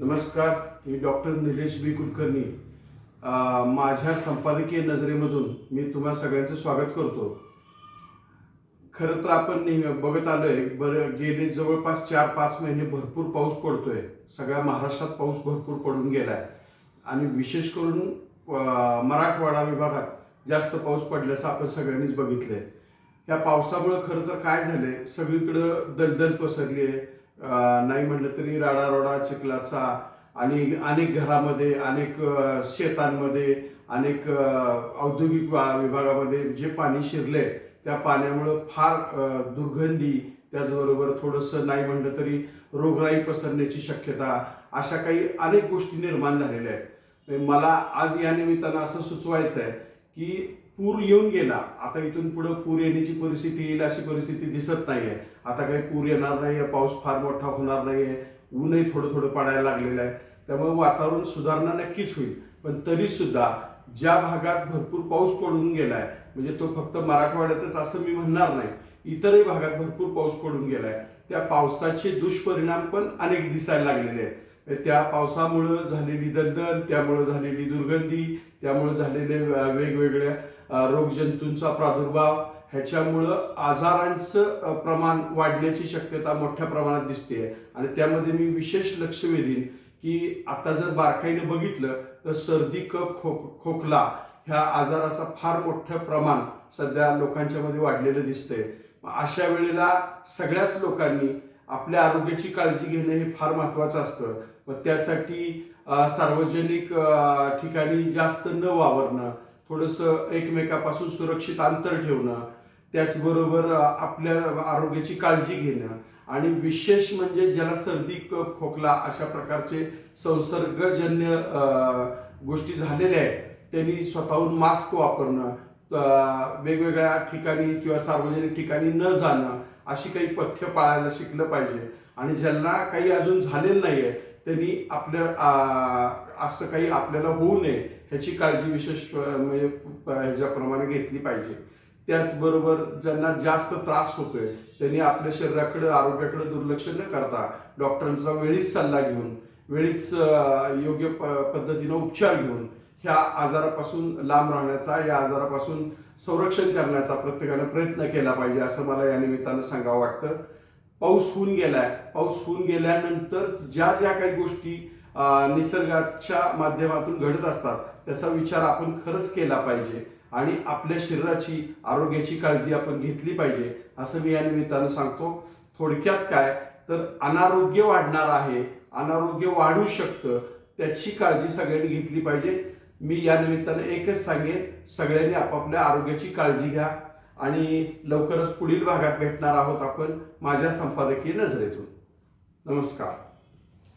नमस्कार मी doctor Nilesh B. Kulkarni. माझ्या संपादकीय नजरेमधून मी तुम्हा सगळ्यांचं स्वागत करतो. खरं तर आपण नेहमी बघत आलोय बरं गेले जवळपास चार पाच महिने भरपूर पाऊस पडतोय. सगळ्या महाराष्ट्रात पाऊस भरपूर पडून गेलाय. आणि विशेष करून मराठवाडा विभागात जास्त पाऊस पडल्याचं आपण सगळ्यांनीच बघितलंय. या पावसामुळं खरं तर काय झालंय? सगळीकडं दलदल पसरली आहे नाही म्हणलं तरी राडारोडा चिखलाचा आणि अनेक घरामध्ये अनेक शेतांमध्ये अनेक औद्योगिक वा- विभागामध्ये जे पाणी शिरले त्या पाण्यामुळं फार दुर्गंधी त्याचबरोबर थोडंसं नाही म्हणलं तरी रोगराई पसरण्याची शक्यता अशा काही अनेक गोष्टी निर्माण झालेल्या आहेत. म्हणजे मला आज या निमित्तानं असं सुचवायचं आहे की पूर येऊन गेला. आता इथून पुढे पूर येण्याची परिस्थिती येईल अशी परिस्थिती दिसत नाहीये. आता काही पूर येणार नाहीये पाऊस फार मोठा होणार नाहीये. ऊनही थोडं थोडं पडायला लागलेलं आहे. त्यामुळे वातावरण सुधारणा नक्कीच होईल. पण तरी सुद्धा ज्या भागात भरपूर पाऊस पडून गेलाय म्हणजे तो फक्त मराठवाड्यातच असं मी म्हणणार नाही इतरही भागात भरपूर पाऊस पडून गेलाय त्या पावसाचे दुष्परिणाम पण अनेक दिसायला लागलेले आहेत. त्या पावसामुळं झालेली दलदल त्यामुळं झालेली दुर्गंधी त्यामुळं झालेले वेगवेगळ्या रोगजंतूंचा प्रादुर्भाव ह्याच्यामुळं आजारांचं प्रमाण वाढण्याची शक्यता मोठ्या प्रमाणात दिसते आणि त्यामध्ये मी विशेष लक्ष वेधीन की आता जर बारकाईने बघितलं तर सर्दी कप खो खोकला ह्या आजाराचा फार मोठं प्रमाण सध्या लोकांच्या मध्ये वाढलेलं दिसतंय. अशा वेळेला सगळ्याच लोकांनी आपल्या आरोग्याची काळजी घेणं हे फार महत्वाचं असतं. मग त्यासाठी सार्वजनिक ठिकाणी जास्त न वावरणं थोडंसं एकमेकापासून सुरक्षित अंतर ठेवणं त्याचबरोबर आपल्या आरोग्याची काळजी घेणं आणि विशेष म्हणजे ज्याला सर्दी कफ खोकला अशा प्रकारचे संसर्गजन्य गोष्टी झालेल्या आहेत त्यांनी स्वतःहून मास्क वापरणं वेगवेगळ्या ठिकाणी किंवा सार्वजनिक ठिकाणी न जाणं अशी काही पथ्य पाळायला शिकलं पाहिजे. आणि ज्यांना काही अजून झालेलं नाहीये त्यांनी आपल्या असं काही आपल्याला होऊ नये ह्याची काळजी विशेष म्हणजे ह्याच्याप्रमाणे घेतली पाहिजे. त्याचबरोबर ज्यांना जास्त त्रास होतोय त्यांनी आपल्या शरीराकडे आरोग्याकडे दुर्लक्ष न करता डॉक्टरांचा वेळीच सल्ला घेऊन वेळीच योग्य प- पद्धतीनं उपचार घेऊन ह्या आजारापासून लांब राहण्याचा या आजारापासून संरक्षण करण्याचा प्रत्येकानं प्रयत्न केला पाहिजे असं मला या निमित्तानं सांगावं वाटतं. पाऊस होऊन गेलाय. पाऊस होऊन गेल्यानंतर ज्या ज्या काही गोष्टी निसर्गाच्या माध्यमातून घडत असतात त्याचा विचार आपण खरंच केला पाहिजे आणि आपल्या शरीराची आरोग्याची काळजी आपण घेतली पाहिजे असं मी या निमित्तानं सांगतो. थोडक्यात काय? तर अनारोग्य वाढणार आहे अनारोग्य वाढू शकतं त्याची काळजी सगळ्यांनी घेतली पाहिजे. मी या निमित्तानं एकच सांगेन सगळ्यांनी आपापल्या आरोग्याची काळजी घ्या आणि लवकरच पुढील भागात भेटणार आहोत आपण माझ्या संपादकीय नजरेतून. नमस्कार.